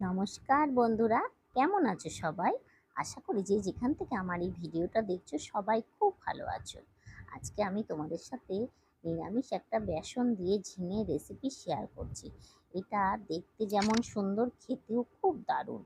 নমস্কার বন্ধুরা, কেমন আছো সবাই? আশা করি যে যেখান থেকে আমার এই ভিডিওটা দেখছ সবাই খুব ভালো আছো। আজকে আমি তোমাদের সাথে নিরামিষ একটা বেসন দিয়ে ঝিঙে রেসিপি শেয়ার করছি। এটা দেখতে যেমন সুন্দর, খেতেও খুব দারুণ।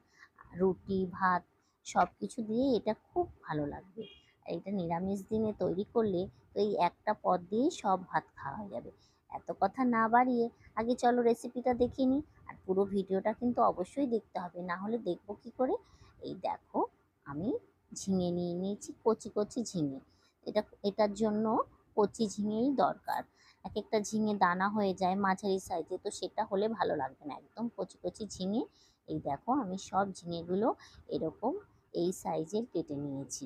রুটি, ভাত সব কিছু দিয়ে এটা খুব ভালো লাগবে। এটা নিরামিষ দিনে তৈরি করলে তো এই একটা পদ দিয়েই সব ভাত খাওয়া যাবে। এত কথা না বাড়িয়ে আগে চলো রেসিপিটা দেখে নিই। পুরো ভিডিওটা কিন্তু অবশ্যই দেখতে হবে। না হলে দেখব কি করে? এই দেখো, আমি ঝিঙে নিয়ে নিয়েছি, কচি কচি ঝিঙে। এটা, এটার জন্য কচি ঝিঙেই দরকার। এক একটা ঝিঙে দানা হয়ে যায় মাঝারি সাইজে, তো সেটা হলে ভালো লাগবে না। একদম কচি কচি ঝিঙে। এই দেখো, আমি সব ঝিঙেগুলো এরকম এই সাইজের কেটে নিয়েছি।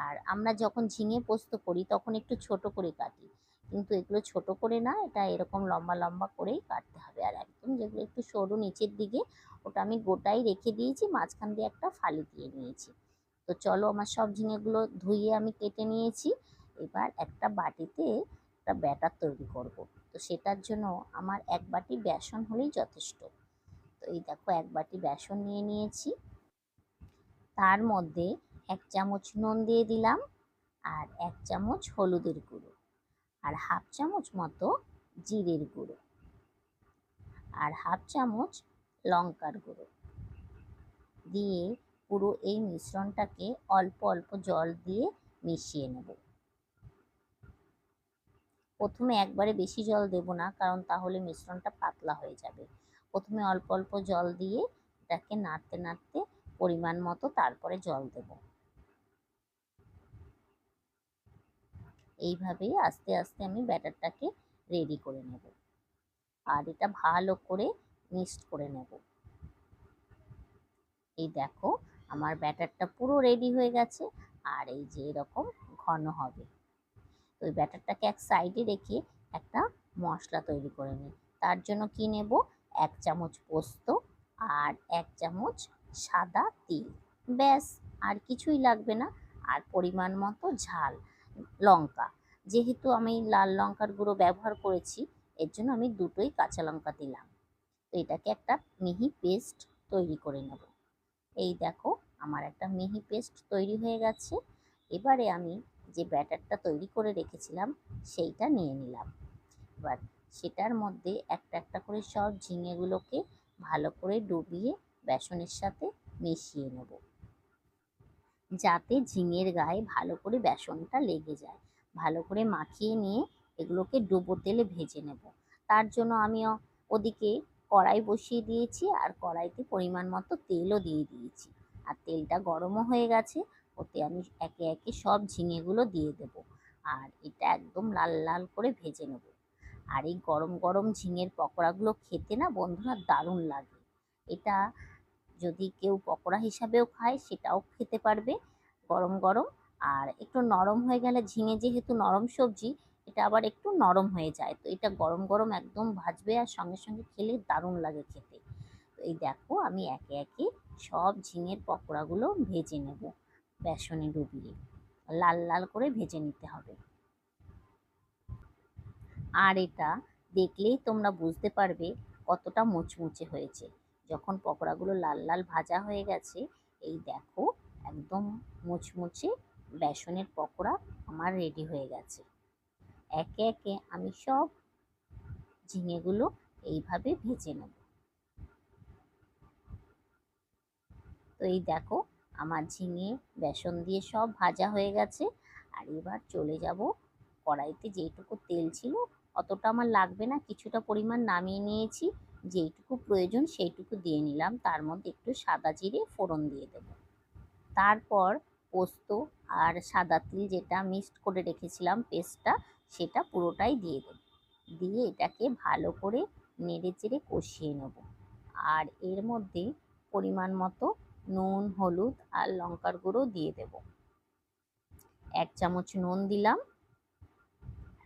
আর আমরা যখন ঝিঙে পোস্ত করি, তখন একটু ছোট করে কাটি। কিন্তু এগুলো ছোট করে না, এটা এরকম লম্বা লম্বা করেই কাটতে হবে। আর একদম যেগুলো একটু সরু নিচের দিকে, ওটা আমি গোটাই রেখে দিয়েছি, মাঝখান দিয়ে একটা ফালি দিয়ে নিয়েছি। তো চলো আমার সব ঝিঙেগুলো ধুয়ে আমি কেটে নিয়েছি। এবার একটা বাটিতে একটা ব্যাটার তৈরি করব। তো সেটার জন্য আমার এক বাটি বেসন হলেই যথেষ্ট। তো এই দেখো, এক বাটি বেসন নিয়ে নিয়েছি। তার মধ্যে এক চামচ নুন দিয়ে দিলাম আর এক চামচ হলুদের গুঁড়ো। আর হাফ চামচ মতো জিরের গুঁড়ো আর হাফ চামচ লঙ্কার গুঁড়ো। দিয়ে পুরো এই মিশ্রণটাকে অল্প অল্প জল দিয়ে মিশিয়ে নেব। প্রথমে একবারে বেশি জল দেব না, কারণ তাহলে মিশ্রণটা পাতলা হয়ে যাবে। প্রথমে অল্প অল্প জল দিয়ে এটাকে নাড়তে নাড়তে পরিমাণ মতো তারপরে জল দেব। এইভাবেই আস্তে আস্তে আমি ব্যাটারটাকে রেডি করে নেব। আর এটা ভালো করে মিক্সড করে নেব। এই দেখো, আমার ব্যাটারটা পুরো রেডি হয়ে গেছে, আর এই যে এরকম ঘন হবে। তো ওই ব্যাটারটাকে এক সাইডে রেখে একটা মশলা তৈরি করে নিই। তার জন্য কি নেব? এক চামচ পোস্ত আর এক চামচ সাদা তিল। ব্যাস, আর কিছুই লাগবে না। আর পরিমাণ মতো ঝাল। লঙ্কা। যেহেতু আমি লাল লঙ্কার গুঁড়ো ব্যবহার করেছি, এর জন্য আমি দুটোই কাঁচা লঙ্কা দিলাম। তো এটাকে একটা মিহি পেস্ট তৈরি করে নেব। এই দেখো, আমার একটা মিহি পেস্ট তৈরি হয়ে গেছে। এবারে আমি যে ব্যাটারটা তৈরি করে রেখেছিলাম, সেইটা নিয়ে নিলাম। এবার সেটার মধ্যে একটা একটা করে সব ঝিঙেগুলোকে ভালো করে ডুবিয়ে বেসনের সাথে মিশিয়ে নেব। যাতে ঝিঙের গায়ে ভালো করে বেসনটা লেগে যায়। ভালো করে মাখিয়ে নিয়ে এগুলোকে ডুবো তেলে ভেজে নেব। তার জন্য আমি ওদিকে কড়াই বসিয়ে দিয়েছি আর কড়াইতে পরিমাণ মতো তেলও দিয়ে দিয়েছি। আর তেলটা গরমও হয়ে গেছে, ওতে আমি একে একে সব ঝিঙেগুলো দিয়ে দেব। আর এটা একদম লাল লাল করে ভেজে নেব। আর এই গরম গরম ঝিঙের পকোড়াগুলো খেতে না বন্ধুরা দারুণ লাগে। এটা যদি কেউ পকোড়া হিসাবেও খায়, সেটাও খেতে পারবে। গরম গরম। আর একটু নরম হয়ে গেলে ঝিঙে যেহেতু নরম সবজি, এটা আবার একটু নরম হয়ে যায়। তো এটা গরম গরম একদম ভাজবে আর সঙ্গে সঙ্গে খেলে দারুণ লাগে খেতে। তো এই দেখো, আমি একে একে সব ঝিঙের পকোড়াগুলো ভেজে নেব বেসনে ডুবিয়ে। লাল লাল করে ভেজে নিতে হবে। আর এটা দেখলেই তোমরা বুঝতে পারবে কতটা মুচমুচে হয়েছে। যখন পকোড়াগুলো লাল লাল ভাজা হয়ে গেছে, এই দেখো একদম মুচমুচে বেসনের পকোড়া আমার রেডি হয়ে গেছে। একে একে আমি সব ঝিঙেগুলো এইভাবে ভেজে নেব। তো এই দেখো আমার ঝিঙে, বেসন দিয়ে সব ভাজা হয়ে গেছে। আর এবার চলে যাব কড়াইতে যেইটুকু তেল ছিল, অতটা আমার লাগবে না, কিছুটা পরিমাণ নামিয়ে নিয়েছি। যেইটুকু প্রয়োজন সেইটুকু দিয়ে নিলাম। তার মধ্যে একটু সাদা জিরে ফোড়ন দিয়ে দেব। তারপর পোস্ত আর সাদা তিল যেটা মিক্সড করে রেখেছিলাম পেস্টটা, সেটা পুরোটাই দিয়ে দেব। দিয়ে এটাকে ভালো করে নেড়ে চেড়ে কষিয়ে নেব। আর এর মধ্যে পরিমাণ মতো নুন, হলুদ আর লঙ্কার গুঁড়ো দিয়ে দেব। এক চামচ নুন দিলাম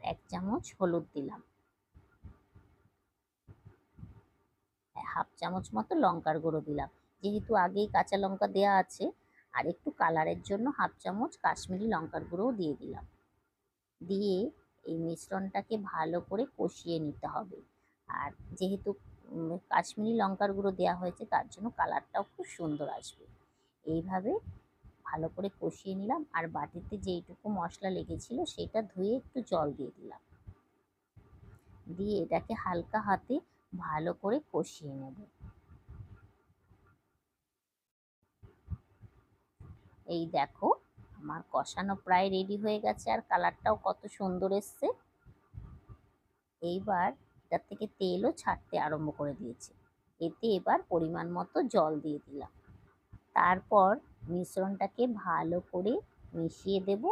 এক চামচ হলুদ দিলাম। হাফ চামচ মতো লঙ্কার গুঁড়ো দিলাম। যেহেতু আগেই কাঁচা লঙ্কা দেওয়া আছে, আর একটু কালারের জন্য হাফ চামচ কাশ্মীরি লঙ্কার গুঁড়োও দিয়ে দিলাম। দিয়ে এই মিশ্রণটাকে ভালো করে কষিয়ে নিতে হবে। আর যেহেতু কাশ্মীরি লঙ্কার গুঁড়ো দেওয়া হয়েছে, তার জন্য কালারটাও খুব সুন্দর আসবে। এইভাবে ভালো করে কষিয়ে নিলাম, আর বাটিতে যেইটুকু মশলা লেগেছিল সেটা ধুয়ে একটু জল দিয়ে দিলাম। দিয়ে এটাকে হালকা হাতে ভালো করে কষিয়ে নেব। এই দেখো, আমার কষানো প্রায় রেডি হয়ে গেছে আর কালারটাও কত সুন্দর এসছে। এইবার এটার থেকে তেলও ছাড়তে আরম্ভ করে দিয়েছে। এতে এবার পরিমাণ মতো জল দিয়ে দিলাম। তারপর মিশ্রণটাকে ভালো করে মিশিয়ে দেব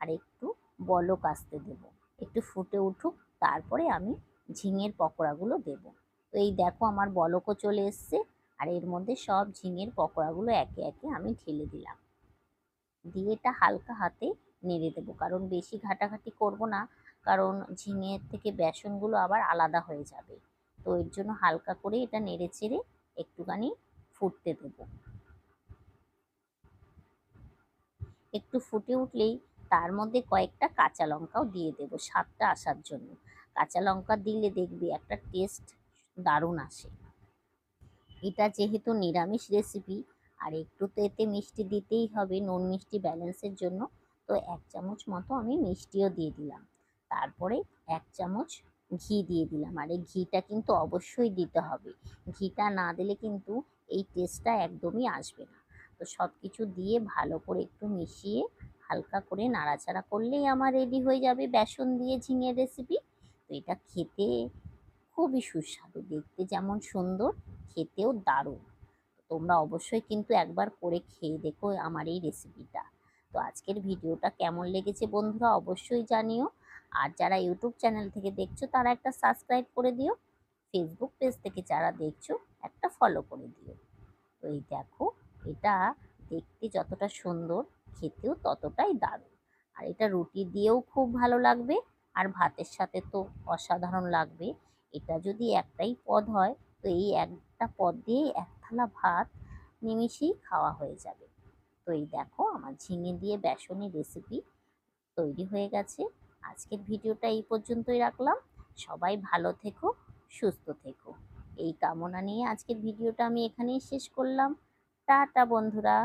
আর একটু বলক আসতে দেব। একটু ফুটে উঠুক, তারপরে আমি ঝিঙের পকোড়াগুলো দেব। তো এই দেখো আমার বলকও চলে এসছে আর এর মধ্যে সব ঝিঙের পকোড়াগুলো একে একে আমি ঢেলে দিলাম। দিয়ে এটা হালকা হাতে নেড়ে দেবো, কারণ বেশি ঘাটাঘাটি করব না, কারণ ঝিঙের থেকে বেসনগুলো আবার আলাদা হয়ে যাবে। তো এর জন্য হালকা করে এটা নেড়ে চেড়ে একটুখানি ফুটতে দেব। একটু ফুটে উঠলেই তার মধ্যে কয়েকটা কাঁচা লঙ্কাও দিয়ে দেবো, স্বাদটা আসার জন্য। কাঁচা লঙ্কা দিলে দেখবি একটা টেস্ট দারুণ আসে। এটা যেহেতু নিরামিষ রেসিপি আর একটু তো এতে মিষ্টি দিতেই হবে, নুন মিষ্টি ব্যালেন্সের জন্য, তো এক চামচ মতো আমি মিষ্টিও দিয়ে দিলাম। তারপরে এক চামচ ঘি দিয়ে দিলাম, আর এই ঘিটা কিন্তু অবশ্যই দিতে হবে। ঘিটা না দিলে কিন্তু এই টেস্টটা একদমই আসবে না। তো সব কিছু দিয়ে ভালো করে একটু মিশিয়ে হালকা করে নাড়াচাড়া করলেই আমার রেডি হয়ে যাবে বেসন দিয়ে ঝিঙের রেসিপি তো এটা খেতে খুবই সুস্বাদু দেখতে, যেমন সুন্দর, খেতেও দারুণ। তোমরা অবশ্যই কিন্তু একবার করে খেয়ে দেখো আমার এই রেসিপিটা তো আজকের ভিডিওটা কেমন লেগেছে বন্ধুরা অবশ্যই জানিও। আর যারা ইউটিউব চ্যানেল থেকে দেখছ, তারা একটা সাবস্ক্রাইব করে দিও। ফেসবুক পেজ থেকে যারা দেখছ, একটা ফলো করে দিও। তো এই দেখো, এটা দেখতে যতটা সুন্দর, খেতেও ততটাই দারুণ। আর এটা রুটি দিয়েও খুব ভালো লাগবে, আর ভাতের সাথে তো অসাধারণ লাগবে। এটা যদি একটাই পদ হয়, তো এই একটা পদ দিয়েই এক থালা ভাত নিমিষেই খাওয়া হয়ে যাবে। তো এই দেখো আমার ঝিঙে দিয়ে বেসনের রেসিপি তৈরি হয়ে গেছে। আজকের ভিডিওটা এই পর্যন্তই রাখলাম। সবাই ভালো থেকো, সুস্থ থেকো। এই কামনা নিয়ে আজকের ভিডিওটা আমি এখানেই শেষ করলাম। টাটা বন্ধুরা।